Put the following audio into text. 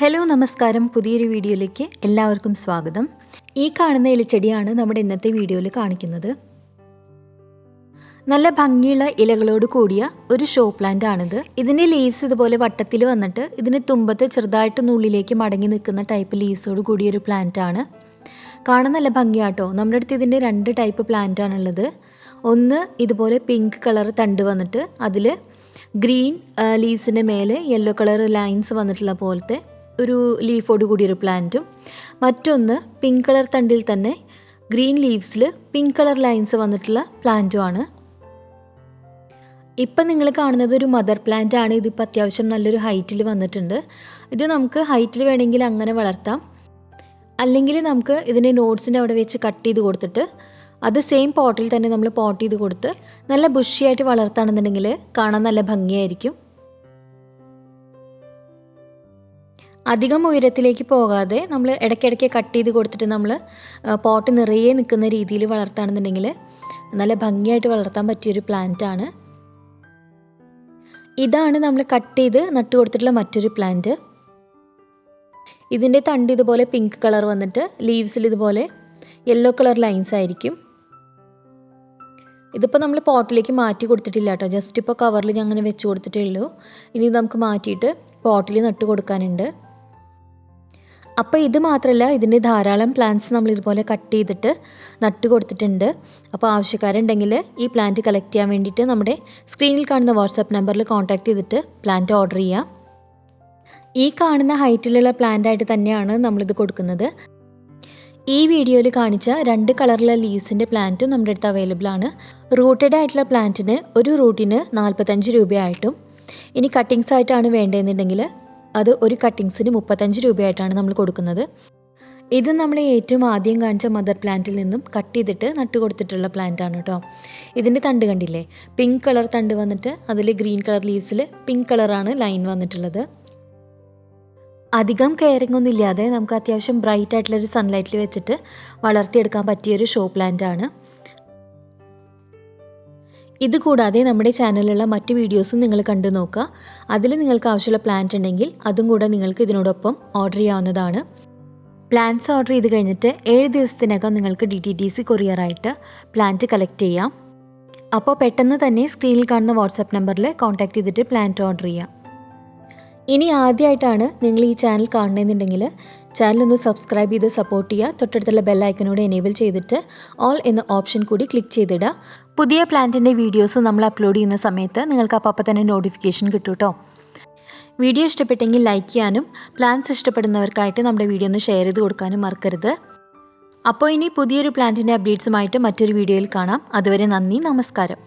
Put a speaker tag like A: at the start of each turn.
A: Hello നമസ്കാരം. പുതിയൊരു വീഡിയോയിലേക്ക് എല്ലാവർക്കും സ്വാഗതം. ഈ കാണുന്ന ഇലച്ചെടിയാണ് നമ്മുടെ ഇന്നത്തെ വീഡിയോയിൽ കാണിക്കുന്നത്. നല്ല ഭംഗിയുള്ള ഇലകളോട് കൂടിയ ഒരു ഷോ പ്ലാന്റ് ആണിത്. ഇതിന്റെ ലീവ്സ് ഇതുപോലെ വട്ടത്തിൽ വന്നിട്ട് ഇതിന് തുമ്പത്ത് ചെറുതായിട്ട് ഉള്ളിലേക്ക് മടങ്ങി നിൽക്കുന്ന ടൈപ്പ് ലീവ്സോട് കൂടിയ ഒരു പ്ലാന്റ് ആണ്. കാണാൻ നല്ല ഭംഗിയാട്ടോ. നമ്മുടെ അടുത്ത് ഇതിന്റെ രണ്ട് ടൈപ്പ് പ്ലാന്റ് ആണുള്ളത്. ഒന്ന് ഇതുപോലെ പിങ്ക് കളർ തണ്ട് വന്നിട്ട് അതിൽ ഗ്രീൻ ലീവ്സിന്റെ മേലെ യെല്ലോ കളർ ലൈൻസ് വന്നിട്ടുള്ള പോലത്തെ ഒരു ലീഫോട് കൂടിയൊരു പ്ലാന്റും മറ്റൊന്ന് പിങ്ക് കളർ തണ്ടിൽ തന്നെ ഗ്രീൻ ലീവ്സിൽ പിങ്ക് കളർ ലൈൻസ് വന്നിട്ടുള്ള പ്ലാന്റും ആണ്. ഇപ്പം നിങ്ങൾ കാണുന്നത് ഒരു മദർ പ്ലാന്റ് ആണ്. ഇതിപ്പോൾ അത്യാവശ്യം നല്ലൊരു ഹൈറ്റിൽ വന്നിട്ടുണ്ട്. ഇത് നമുക്ക് ഹൈറ്റിൽ വേണമെങ്കിൽ അങ്ങനെ വളർത്താം. അല്ലെങ്കിൽ നമുക്ക് ഇതിന്റെ നോട്ട്സിന്റെ അവിടെ വെച്ച് കട്ട് ചെയ്ത് കൊടുത്തിട്ട് അത് സെയിം പോട്ടിൽ തന്നെ നമ്മൾ പോട്ട് ചെയ്ത് കൊടുത്ത് നല്ല ബുഷിയായിട്ട് വളർത്തുകയാണെന്നുണ്ടെങ്കിൽ കാണാൻ നല്ല ഭംഗിയായിരിക്കും. അധികം ഉയരത്തിലേക്ക് പോകാതെ നമ്മൾ ഇടയ്ക്കിടയ്ക്ക് കട്ട് ചെയ്ത് കൊടുത്തിട്ട് നമ്മൾ പോട്ട് നിറയെ നിൽക്കുന്ന രീതിയിൽ വളർത്തുകയാണെന്നുണ്ടെങ്കിൽ നല്ല ഭംഗിയായിട്ട് വളർത്താൻ പറ്റിയൊരു ആണ്. ഇതാണ് നമ്മൾ കട്ട് ചെയ്ത് നട്ടു കൊടുത്തിട്ടുള്ള മറ്റൊരു പ്ലാന്റ് ഇതിന്റെ തണ്ട് ഇതുപോലെ പിങ്ക് കളർ വന്നിട്ട് ലീവ്സിൽ ഇതുപോലെ യെല്ലോ കളർ ലൈൻസ് ആയിരിക്കും. ഇതിപ്പോൾ നമ്മൾ പോട്ടിലേക്ക് മാറ്റി കൊടുത്തിട്ടില്ല കേട്ടോ. ജസ്റ്റ് ഇപ്പോൾ കവറിൽ ഞാൻ അങ്ങനെ വെച്ച് കൊടുത്തിട്ടേ ഉള്ളൂ. ഇനി നമുക്ക് മാറ്റിയിട്ട് പോട്ടിൽ നട്ട് കൊടുക്കാനുണ്ട്. അപ്പോൾ ഇത് മാത്രമല്ല ഇതിന്റെ ധാരാളം പ്ലാന്റ്സ് നമ്മൾ ഇതുപോലെ കട്ട് ചെയ്തിട്ട് നട്ട് കൊടുത്തിട്ടുണ്ട്. അപ്പോൾ ആവശ്യക്കാരുണ്ടെങ്കിൽ ഈ പ്ലാന്റ് കളക്ട് ചെയ്യാൻ വേണ്ടിയിട്ട് നമ്മുടെ സ്ക്രീനിൽ കാണുന്ന വാട്സാപ്പ് നമ്പറിൽ കോൺടാക്ട് ചെയ്തിട്ട് പ്ലാന്റ് ഓർഡർ ചെയ്യാം. ഈ കാണുന്ന ഹൈറ്റിലുള്ള പ്ലാന്റ് ആയിട്ട് തന്നെയാണ് നമ്മളിത് കൊടുക്കുന്നത്. ഈ വീഡിയോയിൽ കാണിച്ച രണ്ട് കളറിലുള്ള ലീവ്സിന്റെ പ്ലാന്റും നമ്മുടെ അടുത്ത് അവൈലബിൾ ആണ്. റൂട്ടഡ് ആയിട്ടുള്ള പ്ലാന്റിന് ഒരു റൂട്ടിന് നാൽപ്പത്തഞ്ച് രൂപയായിട്ടും. ഇനി കട്ടിങ്സ് ആയിട്ടാണ് വേണ്ടതെന്നുണ്ടെങ്കിൽ അത് ഒരു കട്ടിങ്സിന് മുപ്പത്തഞ്ച് രൂപയായിട്ടാണ് നമ്മൾ കൊടുക്കുന്നത്. ഇത് നമ്മൾ ഏറ്റവും ആദ്യം കാണിച്ച മദർ പ്ലാന്റിൽ നിന്നും കട്ട് ചെയ്തിട്ട് നട്ട് കൊടുത്തിട്ടുള്ള പ്ലാന്റ് ആണ് കേട്ടോ ഇതിന്റെ തണ്ട് കണ്ടില്ലേ? പിങ്ക് കളർ തണ്ട് വന്നിട്ട് അതിൽ ഗ്രീൻ കളർ ലീവ്സിൽ പിങ്ക് കളറാണ് ലൈൻ വന്നിട്ടുള്ളത്. അധികം കെയറിംഗ് ഒന്നും ഇല്ലാതെ നമുക്ക് അത്യാവശ്യം ബ്രൈറ്റ് ആയിട്ടുള്ളൊരു സൺലൈറ്റിൽ വെച്ചിട്ട് വളർത്തിയെടുക്കാൻ പറ്റിയൊരു ഷോ പ്ലാന്റ് ആണ്. ഇത് കൂടാതെ നമ്മുടെ ചാനലിലുള്ള മറ്റ് വീഡിയോസും നിങ്ങൾ കണ്ടു നോക്കുക. അതിൽ നിങ്ങൾക്ക് ആവശ്യമുള്ള പ്ലാന്റ് ഉണ്ടെങ്കിൽ അതും കൂടെ നിങ്ങൾക്ക് ഇതിനോടൊപ്പം ഓർഡർ ചെയ്യാവുന്നതാണ്. പ്ലാന്റ്സ് ഓർഡർ ചെയ്ത് കഴിഞ്ഞിട്ട് ഏഴ് ദിവസത്തിനകം നിങ്ങൾക്ക് ഡി ടി ടി സി കൊറിയറായിട്ട് പ്ലാന്റ് കളക്ട് ചെയ്യാം. അപ്പോൾ പെട്ടെന്ന് തന്നെ സ്ക്രീനിൽ കാണുന്ന വാട്സാപ്പ് നമ്പറിൽ കോൺടാക്ട് ചെയ്തിട്ട് പ്ലാന്റ് ഓർഡർ ചെയ്യാം. ഇനി ആദ്യമായിട്ടാണ് നിങ്ങൾ ഈ ചാനൽ കാണണമെന്നുണ്ടെങ്കിൽ ചാനൽ ഒന്ന് സബ്സ്ക്രൈബ് ചെയ്ത് സപ്പോർട്ട് ചെയ്യുക. തൊട്ടടുത്തുള്ള ബെല്ലൈക്കനോട് എനേബിൾ ചെയ്തിട്ട് ഓൾ എന്ന ഓപ്ഷൻ കൂടി ക്ലിക്ക് ചെയ്തിടുക. പുതിയ പ്ലാന്റിന്റെ വീഡിയോസ് നമ്മൾ അപ്ലോഡ് ചെയ്യുന്ന സമയത്ത് നിങ്ങൾക്ക് അപ്പം തന്നെ നോട്ടിഫിക്കേഷൻ കിട്ടും കേട്ടോ വീഡിയോ ഇഷ്ടപ്പെട്ടെങ്കിൽ ലൈക്ക് ചെയ്യാനും പ്ലാന്റ്സ് ഇഷ്ടപ്പെടുന്നവർക്കായിട്ട് നമ്മുടെ വീഡിയോ ഒന്ന് ഷെയർ ചെയ്ത് കൊടുക്കാനും മറക്കരുത്. അപ്പോൾ ഇനി പുതിയൊരു പ്ലാന്റിന്റെ അപ്ഡേറ്റ്സുമായിട്ട് മറ്റൊരു വീഡിയോയിൽ കാണാം. അതുവരെ നന്ദി നമസ്കാരം.